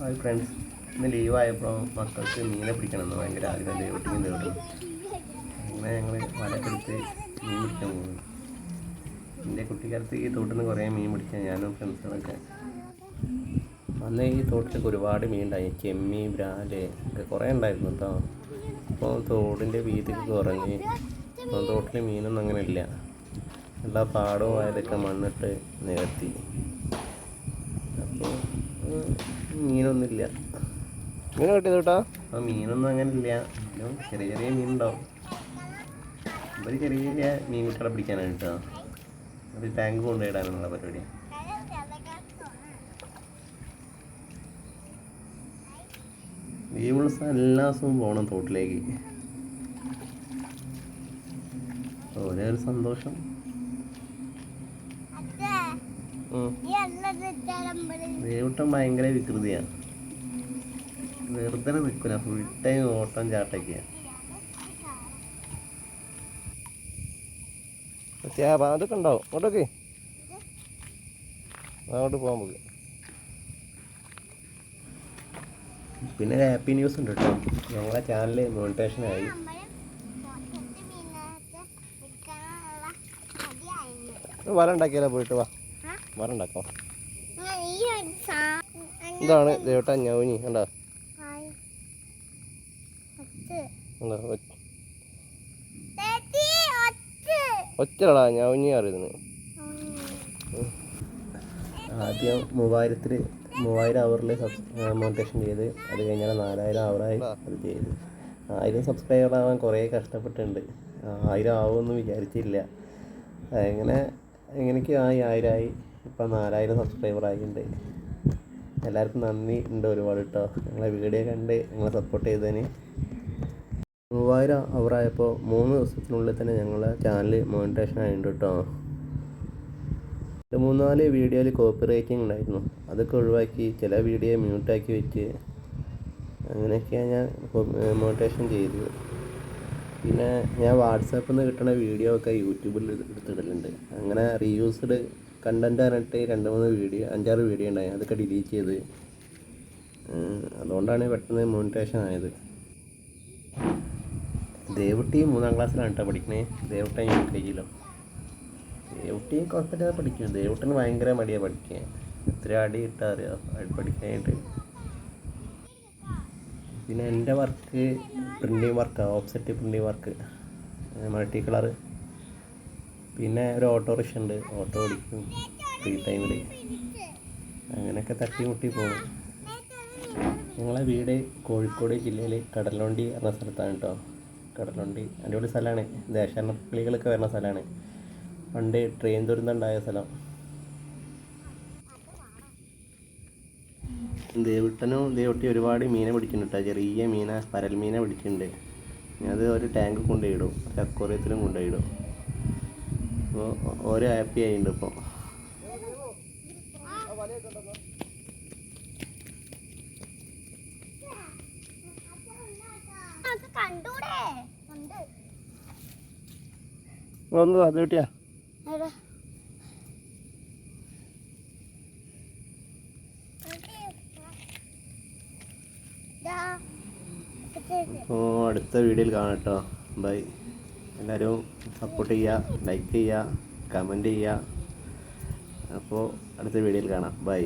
Hi friends ഇന്ന് ലീവായപ്പോൾ മക്കൾക്ക് മീനെ പിടിക്കണമെന്ന് ഭയങ്കര ആഗ്രഹം. ദൈവത്തിനും തേടും അങ്ങനെ ഞങ്ങൾ വലക്കെടുത്ത് മീൻ പിടിക്കാൻ പോകുന്നു എന്റെ കുട്ടിക്കാലത്ത് ഈ തോട്ടിൽ നിന്ന് കുറേ മീൻ പിടിക്കാൻ ഞാനും ഫ്രണ്ട്സുകളൊക്കെ അന്ന് ഈ തോട്ടിലൊക്കെ ഒരുപാട് മീൻ ഉണ്ടായി. ചെമ്മി ബ്രാൽ ഒക്കെ കുറേ ഉണ്ടായിരുന്നു കേട്ടോ അപ്പോൾ തോടിന്റെ വീതിക്ക് കുറഞ്ഞ് അപ്പോൾ തോട്ടിൽ മീനൊന്നും അങ്ങനെ ഇല്ല. എല്ലാ പാടവും ആയതൊക്കെ മണ്ണിട്ട് നികത്തി. മീനൊന്നുമില്ല. മീൻ കിട്ടിയത് കേട്ടോ? ആ മീനൊന്നും അങ്ങനെ ഇല്ല ചെറിയ ചെറിയ മീനുണ്ടാവും. ഒരു ചെറിയ ചെറിയ മീൻ കുട്ടികളെ പിടിക്കാനാണ് കേട്ടോ. ഒരു ടാങ്ക് കൊണ്ടുപോയിടാനുള്ള പരിപാടി. ലീവുള്ള എല്ലാ ദിവസവും പോകണം തോട്ടിലേക്ക്. ഓരോ ഒരു സന്തോഷം. ദേവട്ടം ഭയങ്കര വികൃതിയാണ്. വെറുതെ നിൽക്കില്ല ഫുൾ ടൈം ഓട്ടം ചാട്ടൊക്കെയാണ് അതൊക്കെ ഉണ്ടാവും അങ്ങോട്ടൊക്കെ അങ്ങോട്ട് പോകാൻ നമുക്ക്. പിന്നെ ഹാപ്പി ന്യൂസ് ഉണ്ട് കേട്ടോ. ഞങ്ങളെ ചാനൽ മോണിറ്റേഷൻ ആയി. വല ഉണ്ടാക്കിയാലോ പോയിട്ട് വാ. വല ഉണ്ടാക്കാം ഇതാണ് ദേവട്ട ഞൗനി കണ്ടോ? ഒറ്റടാ ഞൗനി അറിയുന്നത് ആദ്യം മൂവായിരത്തിൽ മൂവായിരം അവറിൽ മോണിറ്റേഷൻ ചെയ്ത് അത് കഴിഞ്ഞാൽ നാലായിരം അവറായി അത് ചെയ്ത്. ആയിരം സബ്സ്ക്രൈബർ ആവാൻ കുറേ കഷ്ടപ്പെട്ടിട്ടുണ്ട്. ആയിരം ആവുമെന്ന് വിചാരിച്ചില്ല. അങ്ങനെ എങ്ങനെയൊക്കെ ആയി ആയിരമായി ഇപ്പം നാലായിരം സബ്സ്ക്രൈബർ ആയിട്ടുണ്ട്. എല്ലാവർക്കും നന്ദി. ഉണ്ട് ഒരുപാട് കേട്ടോ നിങ്ങളെ വീഡിയോ കണ്ട് നിങ്ങളെ സപ്പോർട്ട് ചെയ്തതിന്. മൂവായിരം അവറായപ്പോൾ മൂന്ന് ദിവസത്തിനുള്ളിൽ തന്നെ ഞങ്ങളെ ചാനൽ മോണിറ്റേഷൻ ആയിട്ടുണ്ട് കേട്ടോ മൂന്നാൽ വീഡിയോയിൽ കോപ്പി റൈറ്റിംഗ് ഉണ്ടായിരുന്നു. അതൊക്കെ ഒഴിവാക്കി ചില വീഡിയോ മ്യൂട്ടാക്കി വെച്ച് അങ്ങനെയൊക്കെയാണ് ഞാൻ മോണിറ്റേഷൻ ചെയ്തത്. പിന്നെ ഞാൻ വാട്സാപ്പിൽ നിന്ന് കിട്ടുന്ന വീഡിയോ ഒക്കെ യൂട്യൂബിൽ എടുത്തിടലുണ്ട്. അങ്ങനെ റീയൂസ്ഡ് കണ്ടന്റ് പറഞ്ഞിട്ട് രണ്ട് മൂന്ന് വീഡിയോ അഞ്ചാറ് വീഡിയോ ഉണ്ടായി. അതൊക്കെ ഡിലീറ്റ് ചെയ്ത്. അതുകൊണ്ടാണ് പെട്ടെന്ന് മോണിറ്റേഷൻ ആയത്. ദേവുട്ടി മൂന്നാം ക്ലാസ്സിലാണ് കേട്ടോ പഠിക്കണേ. ദേവട്ടെ യു കെ ജിയിലോ കുഴപ്പമില്ലാതെ പഠിക്കും ദേവുട്ടിന് ഭയങ്കര മടിയാണ് പഠിക്കാൻ. എത്ര അടി കിട്ടാ അറിയാം? അടി പഠിക്കാനായിട്ട്. പിന്നെ എന്റെ വർക്ക് പ്രിന്റിങ് വർക്കാണ് offset printing work multi colour പിന്നെ ഒരു ഓട്ടോറിക്ഷ ഉണ്ട്. ഓട്ടോ ഓടിക്കും. ഫ്രീ ടൈമിൽ അങ്ങനെയൊക്കെ തട്ടി മുട്ടി പോകും ഞങ്ങളെ വീട് കോഴിക്കോട് ജില്ലയിൽ കടലുണ്ടി എന്ന സ്ഥലത്താണ് കേട്ടോ കടലുണ്ടി അടിപൊളി സ്ഥലമാണ് ദേശാടനപ്പള്ളികളൊക്കെ വരുന്ന സ്ഥലമാണ് പണ്ട് ട്രെയിൻ ദുരന്തം ഉണ്ടായ സ്ഥലം. ദേവിട്ടനും ദേവട്ടി ഒരുപാട് മീന പിടിക്കുന്നുണ്ട് കേട്ടോ ചെറിയ മീന പരൽ മീനെ പിടിക്കുന്നുണ്ട്. അത് ഒരു ടാങ്ക് കൊണ്ടുപോയിടും ഒരു അക്വറിയത്തിലും കൊണ്ടുപോയിടും അപ്പോൾ ഓരോ ഹാപ്പി ആയിട്ടുണ്ട് ഇപ്പോൾ ഒന്ന് അത് കിട്ടിയാ? ഇത് അടുത്ത വീഡിയോയിൽ കാണാം കേട്ടോ. ബൈ. എല്ലാവരും സപ്പോർട്ട് ചെയ്യുക ലൈക്ക് ചെയ്യുക കമന്റ് ചെയ്യുക. അപ്പോൾ അടുത്ത വീഡിയോയിൽ കാണാം. ബൈ